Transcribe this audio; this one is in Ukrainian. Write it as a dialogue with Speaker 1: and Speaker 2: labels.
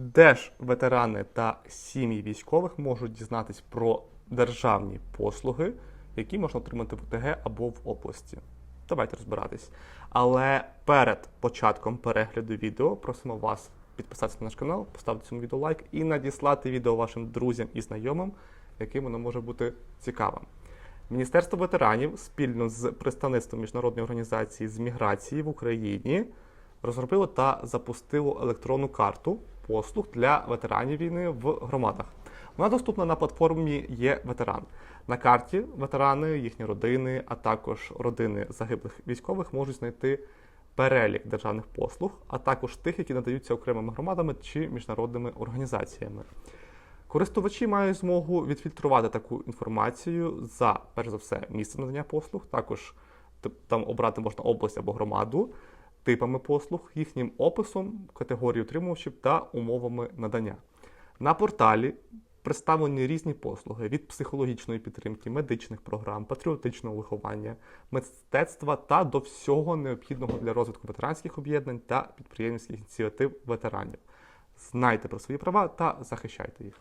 Speaker 1: Де ж ветерани та сім'ї військових можуть дізнатись про державні послуги, які можна отримати в ОТГ або в області? Давайте розбиратись. Але перед початком перегляду відео просимо вас підписатися на наш канал, поставити цьому відео лайк і надіслати відео вашим друзям і знайомим, яким воно може бути цікавим. Міністерство ветеранів спільно з представництвом міжнародної організації з міграції в Україні розробило та запустило електронну карту послуг для ветеранів війни в громадах. Вона доступна на платформі є ветеран. На карті ветерани, їхні родини, а також родини загиблих військових можуть знайти перелік державних послуг, а також тих, які надаються окремими громадами чи міжнародними організаціями. Користувачі мають змогу відфільтрувати таку інформацію за, перш за все, місцем надання послуг, також там обрати можна область або громаду, типами послуг, їхнім описом, категорією отримувачів та умовами надання. На порталі представлені різні послуги від психологічної підтримки, медичних програм, патріотичного виховання, мистецтва та до всього необхідного для розвитку ветеранських об'єднань та підприємницьких ініціатив ветеранів. Знайте про свої права та захищайте їх.